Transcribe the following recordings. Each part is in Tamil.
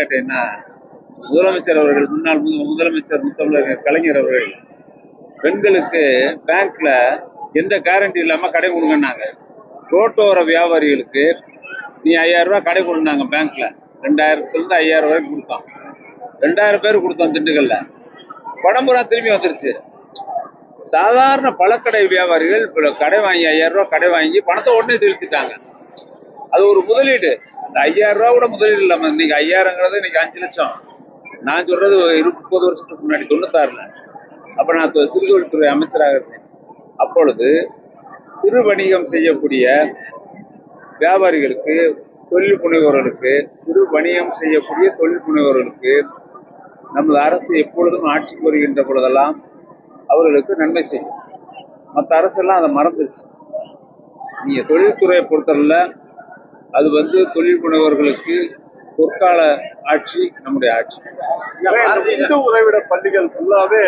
கேட்டீங்கன்னா முதலமைச்சர் அவர்கள் முன்னாள் முதலமைச்சர் முத்தமிழர் கலைஞர் அவர்கள் பெண்களுக்கு பேங்க்ல எந்த கேரண்டி இல்லாம கடை கொடுங்கன்னாங்க. ரோட்டோர வியாபாரிகளுக்கு நீ ஐயாயிரம் ரூபாய் கடை கொடுனாங்க பேங்க்ல. ரெண்டாயிரத்துலேருந்து ஐயாயிரம் வரைக்கும் கொடுத்தோம். ரெண்டாயிரம் பேர் கொடுத்தோம் திண்டுக்கல்ல. படம்புரா திரும்பி வந்துருச்சு. சாதாரண பழக்கடை வியாபாரிகள் இப்போ கடை வாங்கி ஐயாயிரம் ரூபாய் கடை வாங்கி பணத்தை உடனே செலுத்திட்டாங்க. அது ஒரு முதலீடு. ஐயாயிரம் ரூபா கூட முதலீடு இல்லாமல் இன்னைக்கு ஐயாயிரங்கிறது இன்னைக்கு அஞ்சு லட்சம். நான் சொல்றது இருபது இரு- முப்பது வருஷத்துக்கு முன்னாடி தொண்ணூத்தாறுல. அப்ப நான் து- சிறு தொழில்துறை அமைச்சராக இருந்தேன். அப்பொழுது சிறு வணிகம் செய்யக்கூடிய வியாபாரிகளுக்கு தொழில் முனைவோர்களுக்கு சிறு வணிகம் செய்யக்கூடிய தொழில் முனைவோர்களுக்கு நமது அரசு எப்பொழுதும் ஆட்சிக்கு வருகின்ற பொழுதெல்லாம் அவர்களுக்கு நன்மை செய்யும். மற்ற அரசெல்லாம் அதை மறந்துருச்சு. நீங்கள் தொழில்துறையை பொறுத்தவரையில அது வந்து தொழில் முனைவோர்களுக்கு பொற்கால ஆட்சி நம்முடைய ஆட்சி. இந்த உறைவிட பள்ளிகள் ஃபுல்லாவே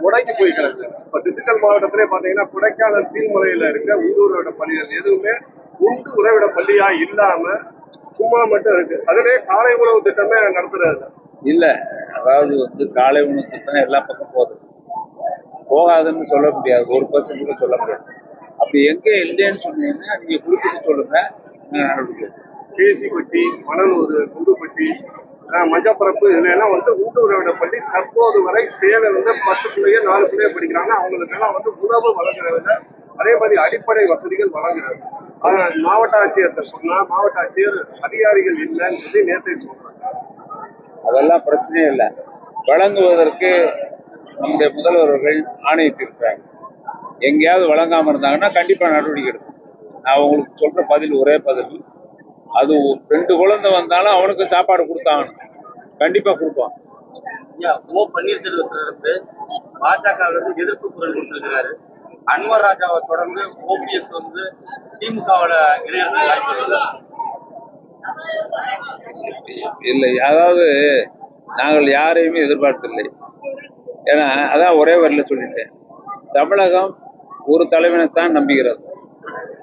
முடங்கி போய் கிடக்கு இப்ப திண்டுக்கல் மாவட்டத்திலே பாத்தீங்கன்னா கொடைக்கானல் கீழ்மலையில இருக்க உறைவிட பள்ளிகள் எதுவுமே உண்டு உறைவிட பள்ளியா இல்லாம சும்மா மட்டும் இருக்கு. அதுலயே காலை உணவு திட்டமே நடத்துறது இல்ல அதாவது வந்து காலை உணவு திட்டம் எல்லா பக்கம் போகுது. போகாதுன்னு சொல்ல முடியாது. ஒரு பர்சன்ட் கூட சொல்ல முடியாது. அப்படி எங்க இல்லைன்னு சொன்னீங்கன்னா நீங்க குறிப்பிட்டு சொல்லுங்க. கேசிப்பட்டி மணலூர் குண்டுப்பட்டி மஞ்சப்பரப்பு இதுல எல்லாம் வந்து உண்டு உறைவிட பள்ளி தற்போது வரை சேலை வந்து பத்து பிள்ளைய நாலு பிள்ளைய படிக்கிறாங்க. அவங்களுக்கு எல்லாம் வந்து உணவு வழங்குறதுல அதே மாதிரி அடிப்படை வசதிகள் வழங்குறது ஆனா மாவட்ட ஆட்சியர்கிட்ட சொன்னா மாவட்ட ஆட்சியர் அதிகாரிகள் இல்லைன்னு சொல்லி நேற்றை சொல்றாங்க. அதெல்லாம் பிரச்சனையே இல்லை. வழங்குவதற்கு நம்முடைய முதல்வர்கள் ஆணையிட்டிருக்கிறாங்க. எங்கேயாவது வழங்காம இருந்தாங்கன்னா கண்டிப்பா நடவடிக்கை எடுக்கும் நான் உங்களுக்கு சொல்ற பதில் ஒரே பதில். அது ரெண்டு குழந்தை வந்தாலும் அவனுக்கு சாப்பாடு கொடுத்தாகணும். கண்டிப்பா கொடுப்போம் ஐயா ஓ பன்னீர்செல்வத்திலிருந்து பாஜக இருந்து எதிர்ப்பு குரல் கொடுத்திருக்கிறாரு. அன்வர் ராஜாவை தொடர்ந்து ஓபிஎஸ் வந்து திமுகவோட இணையர்கள் வாய்ப்பு இல்லை அதாவது நாங்கள் யாரையுமே எதிர்பார்த்தில்லை ஏன்னா அதான் ஒரே வரியில சொல்லிட்டேன். தமிழகம் ஒரு தலைவனைத்தான் நம்புகிறது.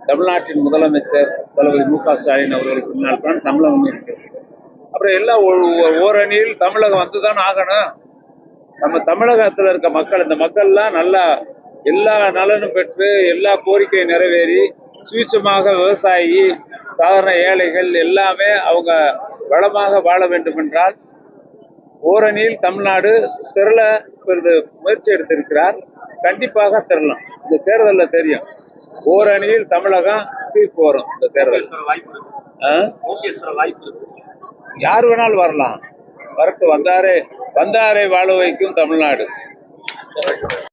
தமிழ்நாட்டின் முதலமைச்சர் தளபதி மு க ஸ்டாலின் அவர்களுக்கு முன்னால் தான் தமிழகம் இருக்கிறது அப்புறம் எல்லாம் ஓரணியில் தமிழகம் வந்துதான் ஆகணும். நம்ம தமிழகத்தில் இருக்க மக்கள் இந்த மக்கள்லாம் நல்லா எல்லா நலனும் பெற்று எல்லா கோரிக்கையும் நிறைவேறி சுயட்சமாக விவசாயி சாதாரண ஏழைகள் எல்லாமே அவங்க வளமாக வாழ வேண்டும் என்றால் ஓரணியில் தமிழ்நாடு திரள முயற்சி எடுத்திருக்கிறார். கண்டிப்பாக திரளும் இந்த தேர்தலில் தெரியும். ஓரணியில் தமிழகம் தீர்ப்பு வரும் இந்த தேர்தல். யார் வேணாலும் வரலாம். வரட்டு வந்தாரே வந்தாரை வாழ வைக்கும் தமிழ்நாடு.